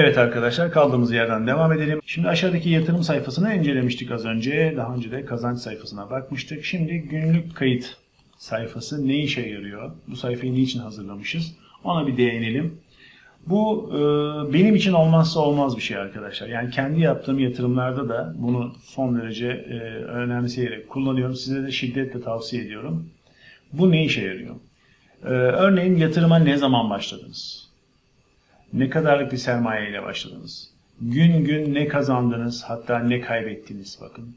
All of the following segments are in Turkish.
Evet arkadaşlar kaldığımız yerden devam edelim. Şimdi aşağıdaki yatırım sayfasını incelemiştik az önce. Daha önce de kazanç sayfasına bakmıştık. Şimdi günlük kayıt sayfası ne işe yarıyor? Bu sayfayı niçin hazırlamışız? Ona bir değinelim. Bu e, benim için olmazsa olmaz bir şey arkadaşlar. Yani kendi yaptığım yatırımlarda da bunu son derece e, önemseyerek kullanıyorum. Size de şiddetle tavsiye ediyorum. Bu ne işe yarıyor? E, örneğin yatırıma ne zaman başladınız? Ne kadarlık bir sermaye ile başladınız? Gün gün ne kazandınız hatta ne kaybettiniz bakın.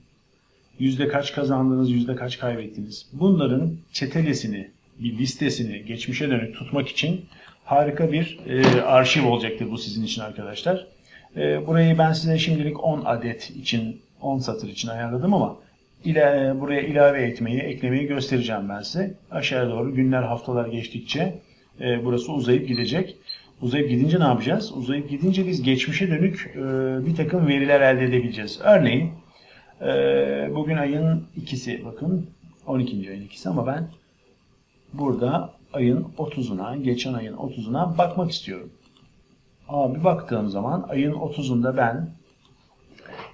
Yüzde kaç kazandınız, yüzde kaç kaybettiniz. Bunların çetelesini, bir listesini geçmişe dönük tutmak için harika bir e, arşiv olacaktır bu sizin için arkadaşlar. E, burayı ben size şimdilik 10 adet için, 10 satır için ayarladım ama ila, buraya ilave etmeyi, eklemeyi göstereceğim ben size. Aşağıya doğru günler, haftalar geçtikçe e, burası uzayıp gidecek. Uzayıp gidince ne yapacağız? Uzayıp gidince biz geçmişe dönük e, bir takım veriler elde edebileceğiz. Örneğin e, bugün ayın ikisi bakın 12. ayın ikisi ama ben burada ayın 30'una, geçen ayın 30'una bakmak istiyorum. Abi baktığım zaman ayın 30'unda ben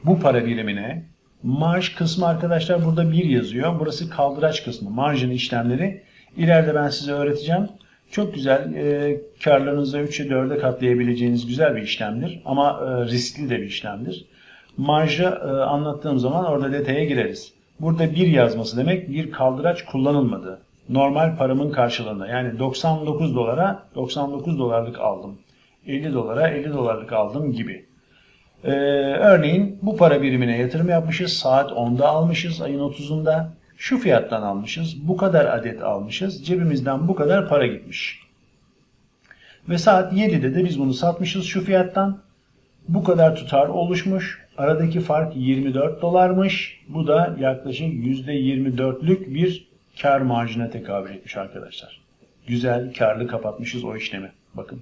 bu para birimine marj kısmı arkadaşlar burada 1 yazıyor. Burası kaldıraç kısmı. Marjın işlemleri ileride ben size öğreteceğim. Çok güzel e, karlarınızı 3'e 4'e katlayabileceğiniz güzel bir işlemdir. Ama e, riskli de bir işlemdir. Marjı e, anlattığım zaman orada detaya gireriz. Burada bir yazması demek bir kaldıraç kullanılmadı. Normal paramın karşılığında yani 99 dolara 99 dolarlık aldım. 50 dolara 50 dolarlık aldım gibi. Ee, örneğin bu para birimine yatırım yapmışız. Saat 10'da almışız ayın 30'unda. Şu fiyattan almışız. Bu kadar adet almışız. Cebimizden bu kadar para gitmiş. Ve saat 7'de de biz bunu satmışız şu fiyattan. Bu kadar tutar oluşmuş. Aradaki fark 24 dolarmış. Bu da yaklaşık %24'lük bir kar marjına tekabül etmiş arkadaşlar. Güzel karlı kapatmışız o işlemi. Bakın.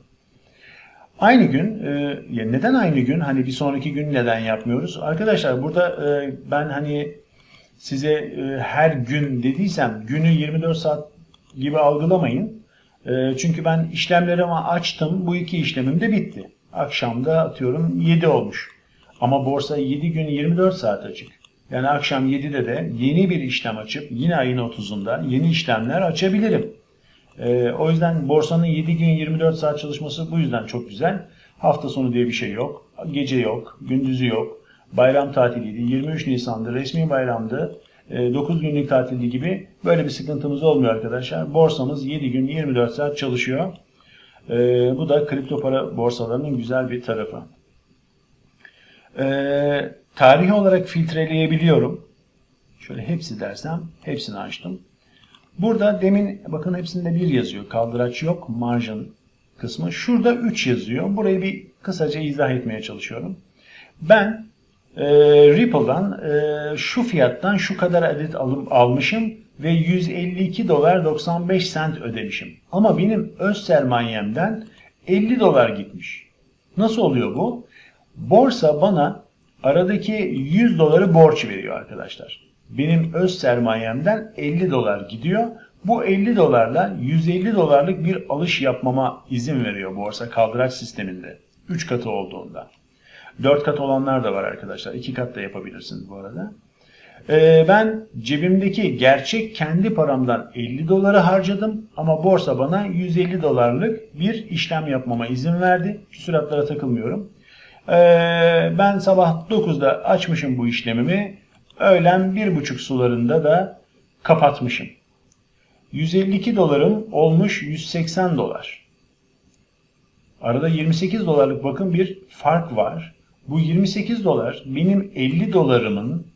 Aynı gün, e, neden aynı gün? Hani bir sonraki gün neden yapmıyoruz? Arkadaşlar burada e, ben hani size e, her gün dediysem günü 24 saat gibi algılamayın. E, çünkü ben işlemlerimi açtım. Bu iki işlemim de bitti. Akşamda atıyorum 7 olmuş. Ama borsa 7 gün 24 saat açık. Yani akşam 7'de de yeni bir işlem açıp yine ayın 30'unda yeni işlemler açabilirim. Ee, o yüzden borsanın 7 gün 24 saat çalışması bu yüzden çok güzel. Hafta sonu diye bir şey yok. Gece yok, gündüzü yok. Bayram tatiliydi. 23 Nisan'da resmi bayramdı. 9 günlük tatildi gibi böyle bir sıkıntımız olmuyor arkadaşlar. Borsamız 7 gün 24 saat çalışıyor. Ee, bu da kripto para borsalarının güzel bir tarafı. Ee, tarihi olarak filtreleyebiliyorum. Şöyle hepsi dersem hepsini açtım. Burada demin bakın hepsinde bir yazıyor. Kaldıraç yok. Margin kısmı. Şurada 3 yazıyor. Burayı bir kısaca izah etmeye çalışıyorum. Ben e, Ripple'dan e, şu fiyattan şu kadar adet alım, almışım ve 152 dolar 95 sent ödemişim. Ama benim öz sermayemden 50 dolar gitmiş. Nasıl oluyor bu? Borsa bana aradaki 100 doları borç veriyor arkadaşlar. Benim öz sermayemden 50 dolar gidiyor. Bu 50 dolarla 150 dolarlık bir alış yapmama izin veriyor borsa kaldıraç sisteminde. 3 katı olduğunda. 4 kat olanlar da var arkadaşlar. 2 kat da yapabilirsiniz bu arada. Ee, ben cebimdeki gerçek kendi paramdan 50 doları harcadım ama borsa bana 150 dolarlık bir işlem yapmama izin verdi. Süratlara takılmıyorum. Ee, ben sabah 9'da açmışım bu işlemimi. Öğlen 1.30 sularında da kapatmışım. 152 dolarım olmuş 180 dolar. Arada 28 dolarlık bakın bir fark var. Bu 28 dolar benim 50 dolarımın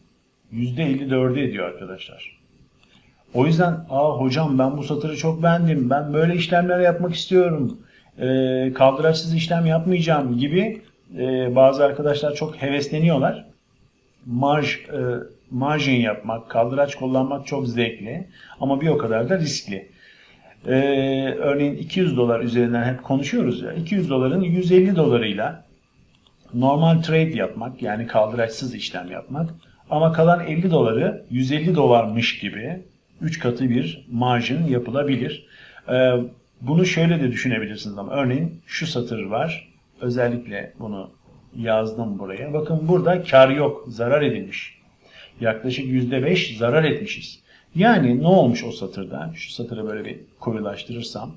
%54'ü ediyor arkadaşlar. O yüzden aa hocam ben bu satırı çok beğendim. Ben böyle işlemler yapmak istiyorum. Ee, kaldıraçsız işlem yapmayacağım gibi e, bazı arkadaşlar çok hevesleniyorlar. Marj, e, margin yapmak, kaldıraç kullanmak çok zevkli ama bir o kadar da riskli. Ee, örneğin 200 dolar üzerinden hep konuşuyoruz ya. 200 doların 150 dolarıyla normal trade yapmak yani kaldıraçsız işlem yapmak ama kalan 50 doları 150 dolarmış gibi 3 katı bir marjin yapılabilir. Ee, bunu şöyle de düşünebilirsiniz ama örneğin şu satır var. özellikle bunu yazdım buraya. Bakın burada kar yok, zarar edilmiş. Yaklaşık %5 zarar etmişiz. Yani ne olmuş o satırda? Şu satırı böyle bir koyulaştırırsam.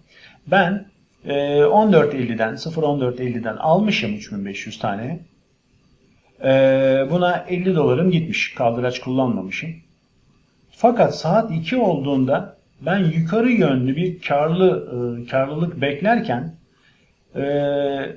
Ben 14.50'den 0.14.50'den almışım 3500 tane. E, buna 50 dolarım gitmiş. Kaldıraç kullanmamışım. Fakat saat 2 olduğunda ben yukarı yönlü bir karlı e, karlılık beklerken e,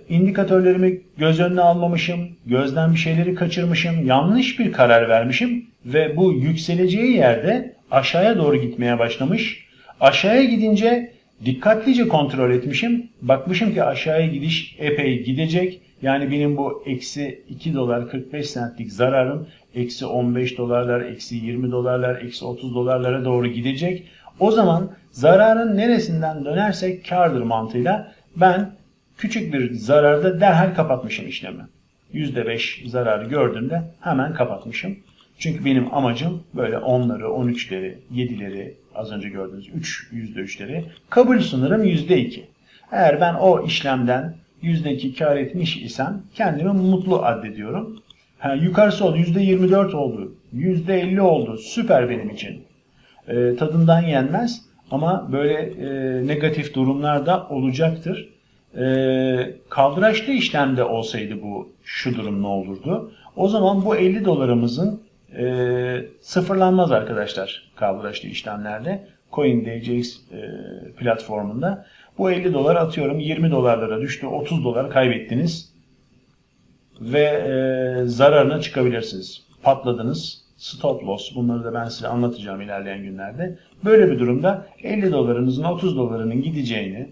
indikatörlerimi göz önüne almamışım, gözden bir şeyleri kaçırmışım, yanlış bir karar vermişim ve bu yükseleceği yerde aşağıya doğru gitmeye başlamış. Aşağıya gidince dikkatlice kontrol etmişim. Bakmışım ki aşağıya gidiş epey gidecek. Yani benim bu eksi 2 dolar 45 centlik zararım eksi 15 dolarlar, eksi 20 dolarlar, eksi 30 dolarlara doğru gidecek. O zaman zararın neresinden dönersek kardır mantığıyla ben küçük bir zararda derhal kapatmışım işlemi. %5 zararı gördüğümde hemen kapatmışım. Çünkü benim amacım böyle 10'ları, 13'leri, 7'leri, az önce gördüğünüz 3, %3'leri kabul sınırım %2. Eğer ben o işlemden %2 kar etmiş isem kendimi mutlu addediyorum. Ha, yukarısı oldu, %24 oldu, %50 oldu, süper benim için. E, tadından yenmez ama böyle e, negatif durumlar da olacaktır. E, kaldıraçlı işlemde olsaydı bu şu durum ne olurdu? O zaman bu 50 dolarımızın e, sıfırlanmaz arkadaşlar kaldıraçlı işlemlerde. CoinDJX e, platformunda. Bu 50 dolar atıyorum 20 dolarlara düştü 30 dolar kaybettiniz ve e, zararına çıkabilirsiniz. Patladınız. Stop loss. Bunları da ben size anlatacağım ilerleyen günlerde. Böyle bir durumda 50 dolarınızın 30 dolarının gideceğini,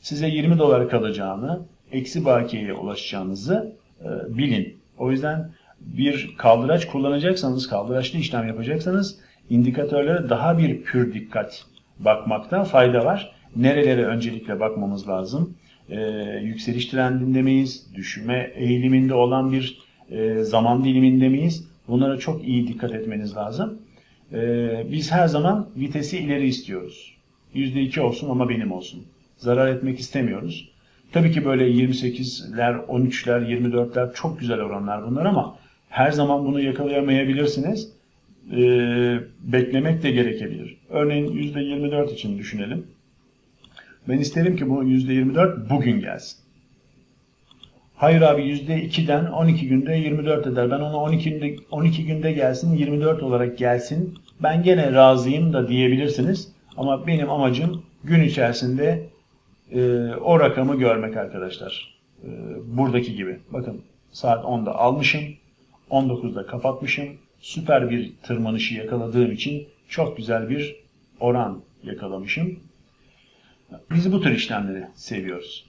size 20 dolar kalacağını, eksi bakiyeye ulaşacağınızı e, bilin. O yüzden bir kaldıraç kullanacaksanız, kaldıraçlı işlem yapacaksanız indikatörlere daha bir pür dikkat bakmakta fayda var. Nerelere öncelikle bakmamız lazım? Ee, yükseliş trendinde miyiz? Düşme eğiliminde olan bir e, zaman diliminde miyiz? Bunlara çok iyi dikkat etmeniz lazım. Ee, biz her zaman vitesi ileri istiyoruz. %2 olsun ama benim olsun. Zarar etmek istemiyoruz. Tabii ki böyle 28'ler, 13'ler, 24'ler çok güzel oranlar bunlar ama her zaman bunu yakalayamayabilirsiniz. Ee, beklemek de gerekebilir. Örneğin %24 için düşünelim. Ben isterim ki bu %24 bugün gelsin. Hayır abi %2'den 12 günde 24 eder. Ben ona 12 günde, 12 günde gelsin 24 olarak gelsin. Ben gene razıyım da diyebilirsiniz. Ama benim amacım gün içerisinde e, o rakamı görmek arkadaşlar. E, buradaki gibi. Bakın saat 10'da almışım. 19'da kapatmışım. Süper bir tırmanışı yakaladığım için çok güzel bir oran yakalamışım. Biz bu tür işlemleri seviyoruz.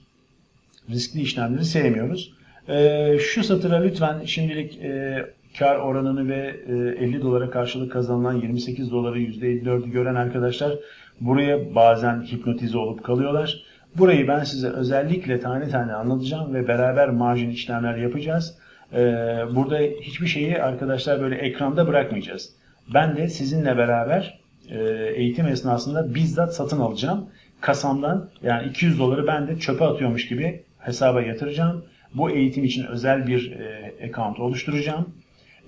Riskli işlemleri sevmiyoruz. Ee, şu satıra lütfen şimdilik e, kar oranını ve e, 50 dolara karşılık kazanılan 28 doları %54'ü gören arkadaşlar buraya bazen hipnotize olup kalıyorlar. Burayı ben size özellikle tane tane anlatacağım ve beraber marjin işlemler yapacağız. Ee, burada hiçbir şeyi arkadaşlar böyle ekranda bırakmayacağız. Ben de sizinle beraber e, eğitim esnasında bizzat satın alacağım. Kasamdan yani 200 doları ben de çöpe atıyormuş gibi hesaba yatıracağım. Bu eğitim için özel bir e, account oluşturacağım.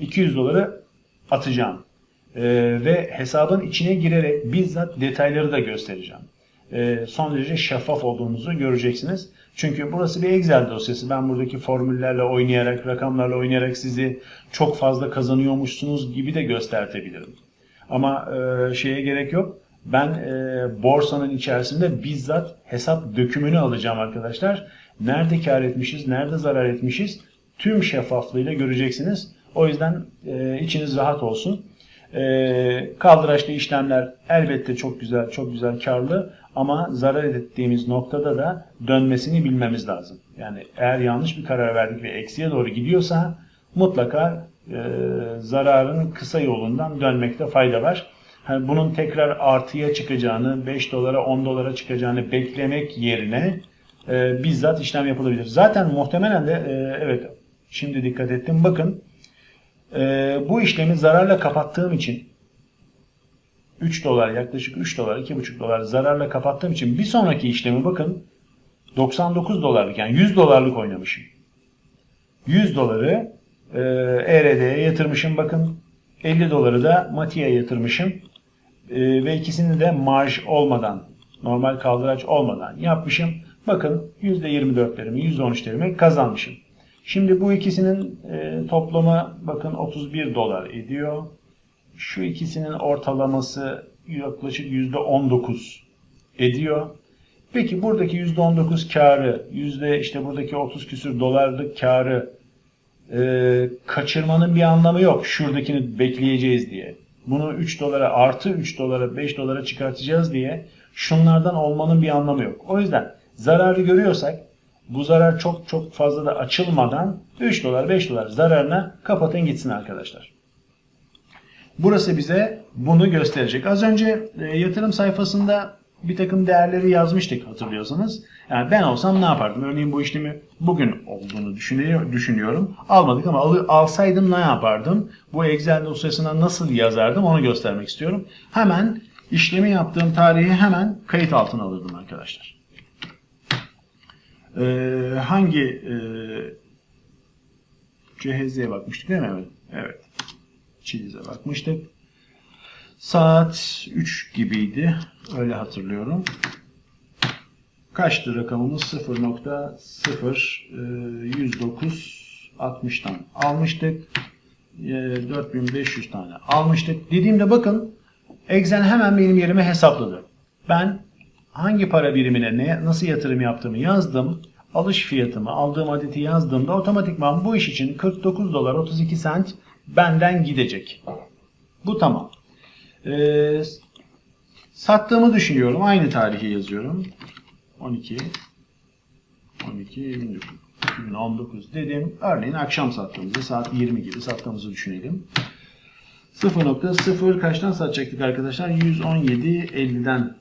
200 doları atacağım. E, ve hesabın içine girerek bizzat detayları da göstereceğim. E, son derece şeffaf olduğunuzu göreceksiniz. Çünkü burası bir Excel dosyası. Ben buradaki formüllerle oynayarak, rakamlarla oynayarak sizi çok fazla kazanıyormuşsunuz gibi de göstertebilirim. Ama e, şeye gerek yok. Ben e, borsanın içerisinde bizzat hesap dökümünü alacağım arkadaşlar. Nerede kar etmişiz, nerede zarar etmişiz tüm şeffaflığıyla göreceksiniz. O yüzden e, içiniz rahat olsun. E, kaldıraçlı işlemler elbette çok güzel, çok güzel karlı ama zarar ettiğimiz noktada da dönmesini bilmemiz lazım. Yani eğer yanlış bir karar verdik ve eksiye doğru gidiyorsa mutlaka e, zararın kısa yolundan dönmekte fayda var. Yani bunun tekrar artıya çıkacağını, 5 dolara 10 dolara çıkacağını beklemek yerine e, bizzat işlem yapılabilir. Zaten muhtemelen de e, evet şimdi dikkat ettim bakın e, bu işlemi zararla kapattığım için 3 dolar yaklaşık 3 dolar 2,5 dolar zararla kapattığım için bir sonraki işlemi bakın 99 dolarlık yani 100 dolarlık oynamışım. 100 doları e, ERD'ye yatırmışım bakın. 50 doları da Mati'ye yatırmışım. E, ve ikisini de marj olmadan, normal kaldıraç olmadan yapmışım. Bakın %24'lerimi, %13'lerimi kazanmışım. Şimdi bu ikisinin e, toplamı bakın 31 dolar ediyor. Şu ikisinin ortalaması yaklaşık %19 ediyor. Peki buradaki %19 karı, yüzde işte buradaki 30 küsür dolarlık karı e, kaçırmanın bir anlamı yok. Şuradakini bekleyeceğiz diye. Bunu 3 dolara artı 3 dolara 5 dolara çıkartacağız diye şunlardan olmanın bir anlamı yok. O yüzden zararı görüyorsak bu zarar çok çok fazla da açılmadan 3 dolar 5 dolar zararına kapatın gitsin arkadaşlar. Burası bize bunu gösterecek. Az önce e, yatırım sayfasında bir takım değerleri yazmıştık hatırlıyorsanız. Yani ben olsam ne yapardım? Örneğin bu işlemi bugün olduğunu düşünüyor, düşünüyorum. Almadık ama al, alsaydım ne yapardım? Bu Excel dosyasına nasıl yazardım onu göstermek istiyorum. Hemen işlemi yaptığım tarihi hemen kayıt altına alırdım arkadaşlar. Ee, hangi e, cihazeye bakmıştık değil mi? Evet. Evet. Çiliz'e bakmıştık. Saat 3 gibiydi. Öyle hatırlıyorum. Kaçtı rakamımız? 0.0109 60'tan almıştık. E, 4500 tane almıştık. Dediğimde bakın Excel hemen benim yerime hesapladı. Ben hangi para birimine ne, nasıl yatırım yaptığımı yazdım. Alış fiyatımı, aldığım adeti yazdığımda otomatikman bu iş için 49 dolar 32 sent benden gidecek. Bu tamam. Ee, sattığımı düşünüyorum. Aynı tarihi yazıyorum. 12 12 2019 dedim. Örneğin akşam sattığımızda saat 20 gibi sattığımızı düşünelim. 0.0 kaçtan satacaktık arkadaşlar? 117 50'den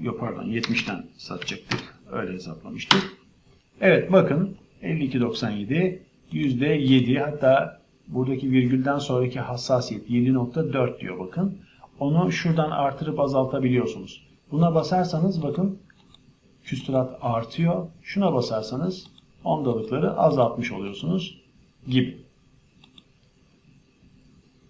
yok pardon 70'ten satacaktık. Öyle hesaplamıştık. Evet bakın 52.97 %7 hatta buradaki virgülden sonraki hassasiyet 7.4 diyor bakın. Onu şuradan artırıp azaltabiliyorsunuz. Buna basarsanız bakın küsturat artıyor. Şuna basarsanız ondalıkları azaltmış oluyorsunuz gibi.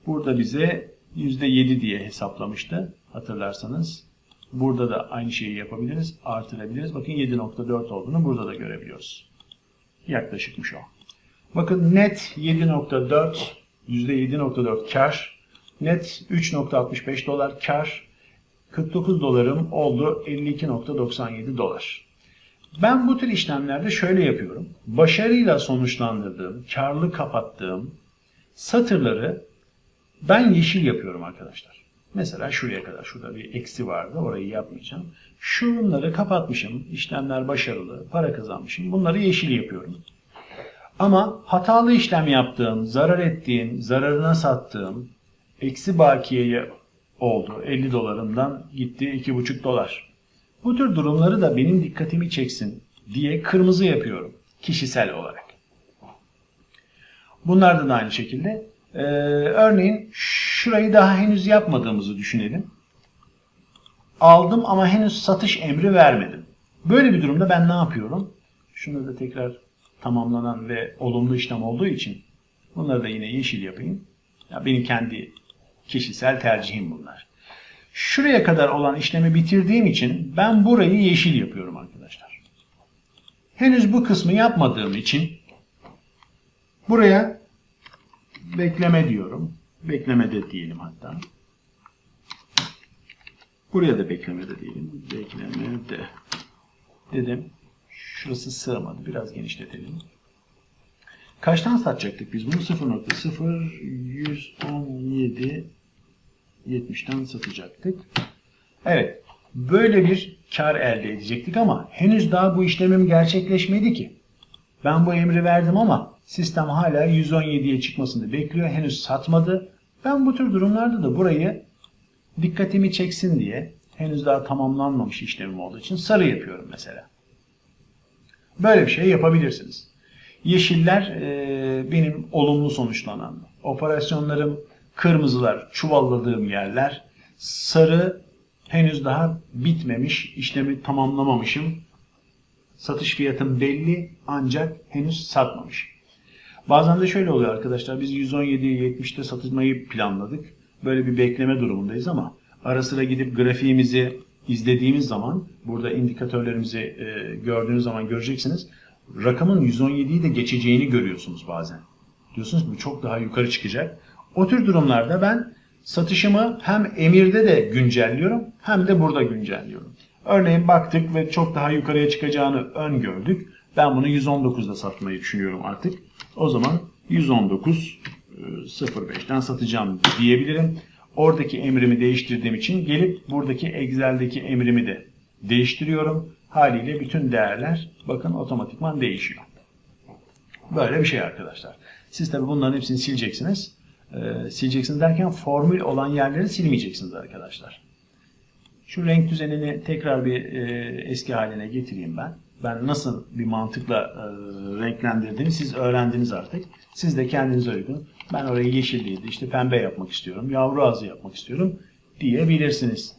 Burada bize %7 diye hesaplamıştı hatırlarsanız. Burada da aynı şeyi yapabiliriz, artırabiliriz. Bakın 7.4 olduğunu burada da görebiliyoruz. Yaklaşıkmış o. Bakın net 7.4, %7.4 kar. Net 3.65 dolar kar. 49 dolarım oldu 52.97 dolar. Ben bu tür işlemlerde şöyle yapıyorum. Başarıyla sonuçlandırdığım, karlı kapattığım satırları ben yeşil yapıyorum arkadaşlar. Mesela şuraya kadar. Şurada bir eksi vardı. Orayı yapmayacağım. Şunları kapatmışım. İşlemler başarılı. Para kazanmışım. Bunları yeşil yapıyorum. Ama hatalı işlem yaptığım, zarar ettiğim, zararına sattığım eksi bakiyeye oldu. 50 dolarımdan gitti 2,5 dolar. Bu tür durumları da benim dikkatimi çeksin diye kırmızı yapıyorum kişisel olarak. Bunlarda da aynı şekilde. Ee, örneğin şurayı daha henüz yapmadığımızı düşünelim. Aldım ama henüz satış emri vermedim. Böyle bir durumda ben ne yapıyorum? Şunu da tekrar tamamlanan ve olumlu işlem olduğu için bunları da yine yeşil yapayım. Ya benim kendi kişisel tercihim bunlar. Şuraya kadar olan işlemi bitirdiğim için ben burayı yeşil yapıyorum arkadaşlar. Henüz bu kısmı yapmadığım için buraya bekleme diyorum. Beklemede diyelim hatta. Buraya da beklemede diyelim. Beklemede dedim. Şurası sığmadı. Biraz genişletelim. Kaçtan satacaktık biz bunu? 0.0117 70'ten satacaktık. Evet. Böyle bir kar elde edecektik ama henüz daha bu işlemim gerçekleşmedi ki. Ben bu emri verdim ama sistem hala 117'ye çıkmasını bekliyor. Henüz satmadı. Ben bu tür durumlarda da burayı dikkatimi çeksin diye henüz daha tamamlanmamış işlemim olduğu için sarı yapıyorum mesela. Böyle bir şey yapabilirsiniz. Yeşiller e, benim olumlu sonuçlanan operasyonlarım, kırmızılar çuvalladığım yerler, sarı henüz daha bitmemiş, işlemi tamamlamamışım. Satış fiyatım belli ancak henüz satmamış. Bazen de şöyle oluyor arkadaşlar. Biz 117'yi 70'te satmayı planladık. Böyle bir bekleme durumundayız ama ara sıra gidip grafiğimizi izlediğimiz zaman burada indikatörlerimizi e, gördüğünüz zaman göreceksiniz. Rakamın 117'yi de geçeceğini görüyorsunuz bazen. Diyorsunuz bu çok daha yukarı çıkacak. O tür durumlarda ben satışımı hem emirde de güncelliyorum hem de burada güncelliyorum. Örneğin baktık ve çok daha yukarıya çıkacağını öngördük. Ben bunu 119'da satmayı düşünüyorum artık. O zaman 119 e, 05'ten satacağım diyebilirim. Oradaki emrimi değiştirdiğim için gelip buradaki Excel'deki emrimi de değiştiriyorum. Haliyle bütün değerler bakın otomatikman değişiyor. Böyle bir şey arkadaşlar. Siz tabi bunların hepsini sileceksiniz. Ee, sileceksiniz derken formül olan yerleri silmeyeceksiniz arkadaşlar. Şu renk düzenini tekrar bir e, eski haline getireyim ben. Ben nasıl bir mantıkla e, renklendirdiğimi siz öğrendiniz artık. Siz de kendinize uygun. Ben orayı yeşil değil de işte pembe yapmak istiyorum. Yavru ağzı yapmak istiyorum diyebilirsiniz.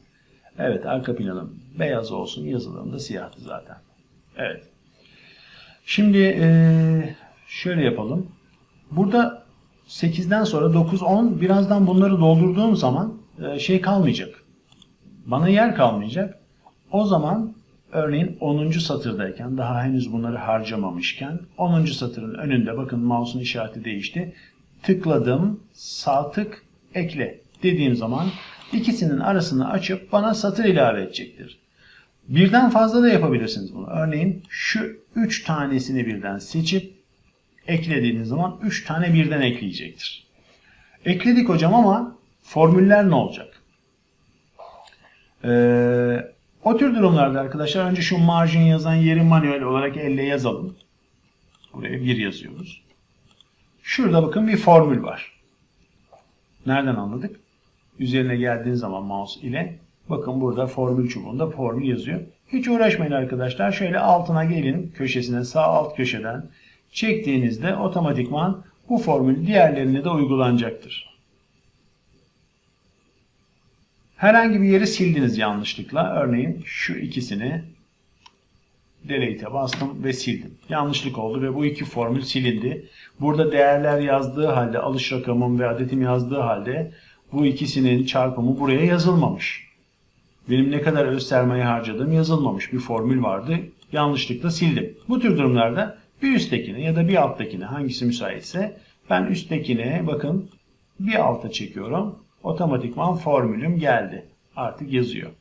Evet arka planım beyaz olsun. Yazılım da siyahtı zaten. Evet. Şimdi şöyle yapalım. Burada 8'den sonra 9, 10 birazdan bunları doldurduğum zaman şey kalmayacak. Bana yer kalmayacak. O zaman örneğin 10. satırdayken daha henüz bunları harcamamışken 10. satırın önünde bakın mouse'un işareti değişti. Tıkladım sağ tık ekle dediğim zaman ikisinin arasını açıp bana satır ilave edecektir. Birden fazla da yapabilirsiniz bunu. Örneğin şu 3 tanesini birden seçip eklediğiniz zaman 3 tane birden ekleyecektir. Ekledik hocam ama formüller ne olacak? Ee, o tür durumlarda arkadaşlar önce şu margin yazan yeri manuel olarak elle yazalım. Buraya 1 yazıyoruz. Şurada bakın bir formül var. Nereden anladık? Üzerine geldiğiniz zaman mouse ile bakın burada formül çubuğunda formül yazıyor. Hiç uğraşmayın arkadaşlar. Şöyle altına gelin köşesine sağ alt köşeden çektiğinizde otomatikman bu formül diğerlerine de uygulanacaktır. Herhangi bir yeri sildiniz yanlışlıkla. Örneğin şu ikisini delete'e bastım ve sildim. Yanlışlık oldu ve bu iki formül silindi. Burada değerler yazdığı halde, alış rakamım ve adetim yazdığı halde bu ikisinin çarpımı buraya yazılmamış. Benim ne kadar öz sermaye harcadığım yazılmamış. Bir formül vardı. Yanlışlıkla sildim. Bu tür durumlarda bir üsttekine ya da bir alttakine hangisi müsaitse ben üsttekine bakın bir alta çekiyorum. Otomatikman formülüm geldi. Artık yazıyor.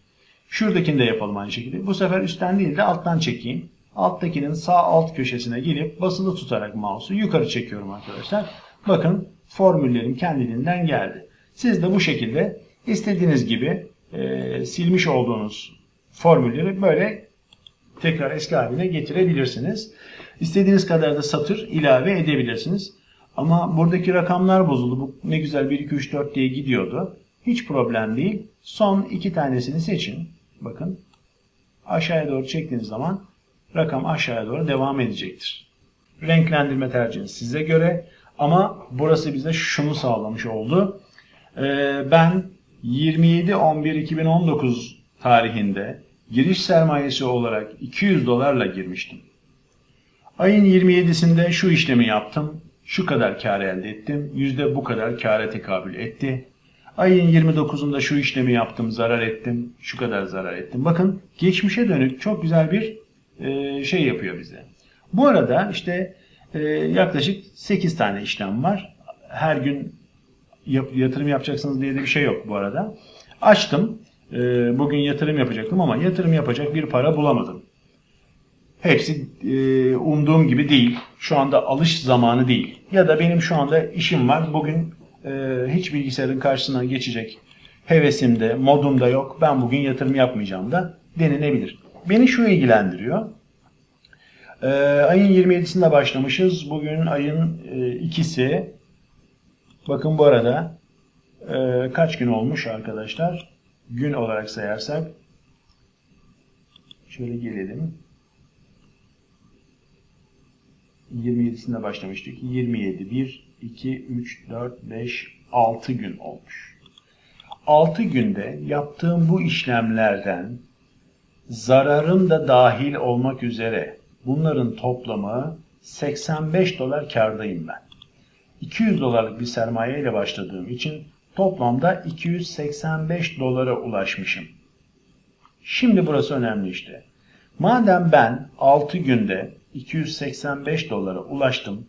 Şuradakini de yapalım aynı şekilde. Bu sefer üstten değil de alttan çekeyim. Alttakinin sağ alt köşesine gelip basılı tutarak mouse'u yukarı çekiyorum arkadaşlar. Bakın formüllerim kendiliğinden geldi. Siz de bu şekilde istediğiniz gibi e, silmiş olduğunuz formülleri böyle tekrar eski haline getirebilirsiniz. İstediğiniz kadar da satır ilave edebilirsiniz. Ama buradaki rakamlar bozuldu. Bu ne güzel 1, 2, 3, 4 diye gidiyordu. Hiç problem değil. Son iki tanesini seçin. Bakın aşağıya doğru çektiğiniz zaman rakam aşağıya doğru devam edecektir. Renklendirme tercihiniz size göre. Ama burası bize şunu sağlamış oldu. Ee, ben 27-11-2019 tarihinde giriş sermayesi olarak 200 dolarla girmiştim. Ayın 27'sinde şu işlemi yaptım. Şu kadar kar elde ettim. Yüzde bu kadar kâra tekabül etti. Ayın 29'unda şu işlemi yaptım, zarar ettim. Şu kadar zarar ettim. Bakın geçmişe dönük çok güzel bir e, şey yapıyor bize. Bu arada işte e, yaklaşık 8 tane işlem var. Her gün yap, yatırım yapacaksınız diye de bir şey yok bu arada. Açtım. E, bugün yatırım yapacaktım ama yatırım yapacak bir para bulamadım. Hepsi e, umduğum gibi değil. Şu anda alış zamanı değil. Ya da benim şu anda işim var. Bugün e, hiç bilgisayarın karşısına geçecek hevesim de, modum da yok. Ben bugün yatırım yapmayacağım da denilebilir. Beni şu ilgilendiriyor. E, ayın 27'sinde başlamışız. Bugün ayın e, 2'si. Bakın bu arada e, kaç gün olmuş arkadaşlar? Gün olarak sayarsak. Şöyle gelelim. 27'sinde başlamıştık. 27, 1, 2, 3, 4, 5, 6 gün olmuş. 6 günde yaptığım bu işlemlerden zararım da dahil olmak üzere bunların toplamı 85 dolar kardayım ben. 200 dolarlık bir sermaye ile başladığım için toplamda 285 dolara ulaşmışım. Şimdi burası önemli işte. Madem ben 6 günde 285 dolara ulaştım,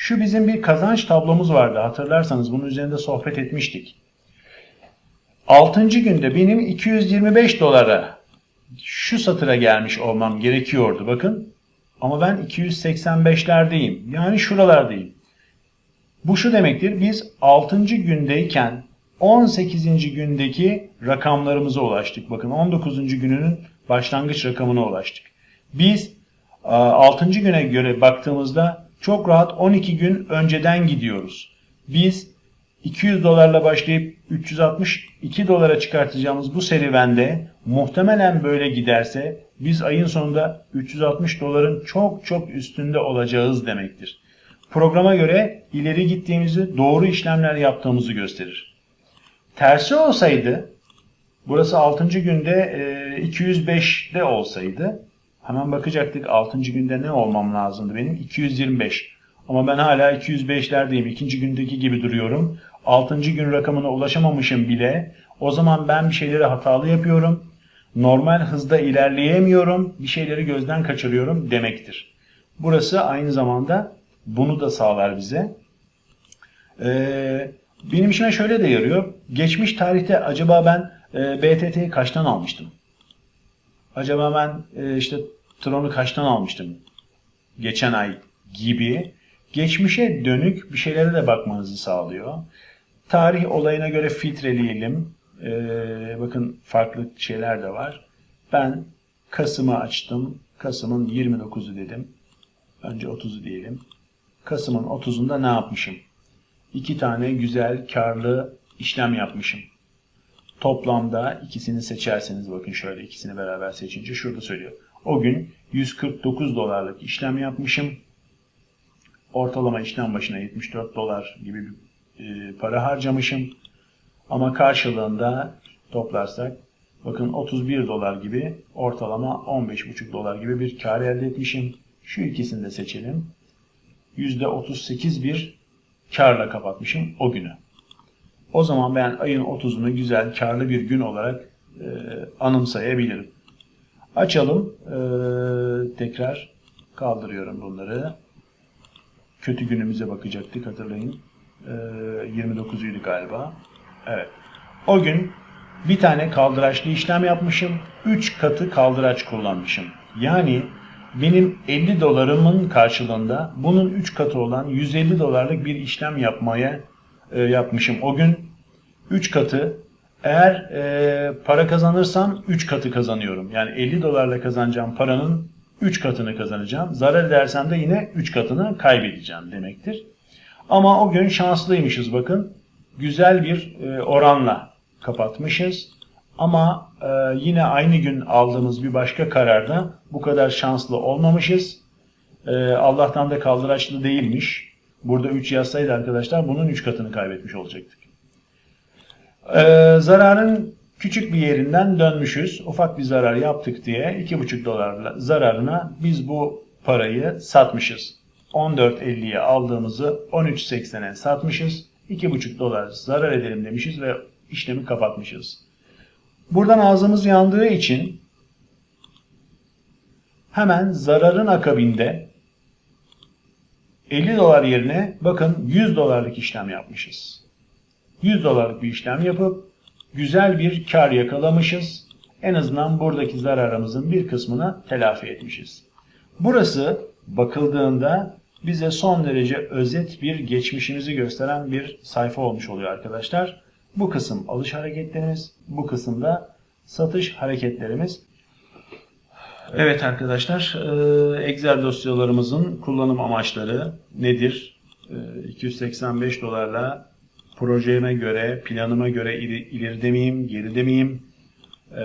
şu bizim bir kazanç tablomuz vardı hatırlarsanız bunun üzerinde sohbet etmiştik. 6. günde benim 225 dolara şu satıra gelmiş olmam gerekiyordu bakın. Ama ben 285'lerdeyim. Yani şuralardayım. Bu şu demektir. Biz 6. gündeyken 18. gündeki rakamlarımıza ulaştık. Bakın 19. gününün başlangıç rakamına ulaştık. Biz 6. güne göre baktığımızda çok rahat 12 gün önceden gidiyoruz. Biz 200 dolarla başlayıp 362 dolara çıkartacağımız bu serüvende muhtemelen böyle giderse biz ayın sonunda 360 doların çok çok üstünde olacağız demektir. Programa göre ileri gittiğimizi, doğru işlemler yaptığımızı gösterir. Tersi olsaydı, burası 6. günde e, 205'de olsaydı, hemen bakacaktık 6. günde ne olmam lazımdı benim? 225. Ama ben hala 205'lerdeyim. İkinci gündeki gibi duruyorum. 6. gün rakamına ulaşamamışım bile. O zaman ben bir şeyleri hatalı yapıyorum. Normal hızda ilerleyemiyorum. Bir şeyleri gözden kaçırıyorum demektir. Burası aynı zamanda bunu da sağlar bize. Ee, benim işime şöyle de yarıyor. Geçmiş tarihte acaba ben e, BTT'yi kaçtan almıştım? Acaba ben e, işte Tron'u kaçtan almıştım? Geçen ay gibi geçmişe dönük bir şeylere de bakmanızı sağlıyor. Tarih olayına göre filtreleyelim. Ee, bakın farklı şeyler de var. Ben Kasım'ı açtım. Kasım'ın 29'u dedim. Önce 30'u diyelim. Kasım'ın 30'unda ne yapmışım? İki tane güzel, karlı işlem yapmışım. Toplamda ikisini seçerseniz bakın şöyle ikisini beraber seçince şurada söylüyor. O gün 149 dolarlık işlem yapmışım. Ortalama işlem başına 74 dolar gibi bir e, para harcamışım. Ama karşılığında toplarsak bakın 31 dolar gibi ortalama 15,5 dolar gibi bir kar elde etmişim. Şu ikisini de seçelim. %38 bir karla kapatmışım o günü. O zaman ben ayın 30'unu güzel karlı bir gün olarak e, anımsayabilirim. Açalım. E, tekrar kaldırıyorum bunları. Kötü günümüze bakacaktık hatırlayın. E, 29'uydu galiba. Evet. O gün bir tane kaldıraçlı işlem yapmışım. 3 katı kaldıraç kullanmışım. Yani benim 50 dolarımın karşılığında bunun 3 katı olan 150 dolarlık bir işlem yapmaya e, yapmışım. O gün 3 katı eğer e, para kazanırsam 3 katı kazanıyorum. Yani 50 dolarla kazanacağım paranın 3 katını kazanacağım. Zarar edersem de yine 3 katını kaybedeceğim demektir. Ama o gün şanslıymışız bakın. Güzel bir e, oranla kapatmışız. Ama e, yine aynı gün aldığımız bir başka kararda bu kadar şanslı olmamışız. E, Allah'tan da kaldıraçlı değilmiş. Burada 3 yazsaydı arkadaşlar bunun 3 katını kaybetmiş olacaktık. E, zararın küçük bir yerinden dönmüşüz. Ufak bir zarar yaptık diye 2,5 dolar zararına biz bu parayı satmışız. 14.50'ye aldığımızı 13.80'e satmışız. 2,5 dolar zarar edelim demişiz ve işlemi kapatmışız. Buradan ağzımız yandığı için hemen zararın akabinde 50 dolar yerine bakın 100 dolarlık işlem yapmışız. 100 dolarlık bir işlem yapıp güzel bir kar yakalamışız. En azından buradaki zararımızın bir kısmını telafi etmişiz. Burası bakıldığında bize son derece özet bir geçmişimizi gösteren bir sayfa olmuş oluyor arkadaşlar. Bu kısım alış hareketlerimiz, bu kısımda satış hareketlerimiz. Evet arkadaşlar, e, Excel dosyalarımızın kullanım amaçları nedir? 285 dolarla projeme göre, planıma göre ileride miyim, geride miyim e,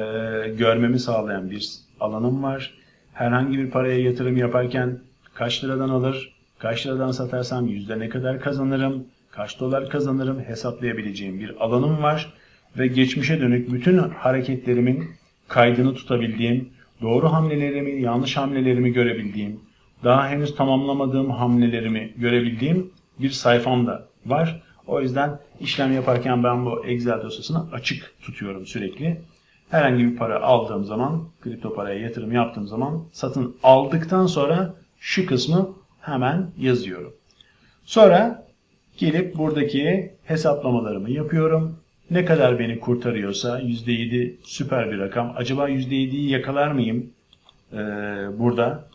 görmemi sağlayan bir alanım var. Herhangi bir paraya yatırım yaparken kaç liradan alır, kaç liradan satarsam yüzde ne kadar kazanırım, kaç dolar kazanırım hesaplayabileceğim bir alanım var. Ve geçmişe dönük bütün hareketlerimin kaydını tutabildiğim, doğru hamlelerimi, yanlış hamlelerimi görebildiğim, daha henüz tamamlamadığım hamlelerimi görebildiğim bir sayfam da var. O yüzden işlem yaparken ben bu Excel dosyasını açık tutuyorum sürekli. Herhangi bir para aldığım zaman, kripto paraya yatırım yaptığım zaman satın aldıktan sonra şu kısmı hemen yazıyorum. Sonra gelip buradaki hesaplamalarımı yapıyorum. Ne kadar beni kurtarıyorsa %7 süper bir rakam. Acaba %7'yi yakalar mıyım? Ee, burada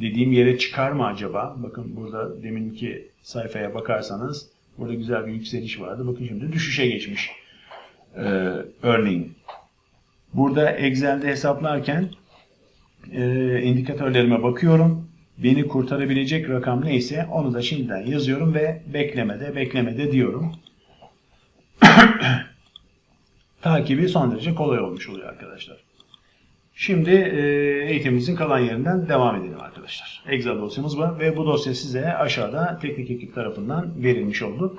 dediğim yere çıkar mı acaba? Bakın burada deminki sayfaya bakarsanız burada güzel bir yükseliş vardı. Bakın şimdi düşüşe geçmiş. Ee, örneğin. Burada Excel'de hesaplarken e, indikatörlerime bakıyorum. Beni kurtarabilecek rakam neyse onu da şimdiden yazıyorum ve beklemede beklemede diyorum. Takibi son derece kolay olmuş oluyor arkadaşlar. Şimdi e, eğitimimizin kalan yerinden devam edelim arkadaşlar. Excel dosyamız var ve bu dosya size aşağıda teknik ekip tarafından verilmiş oldu.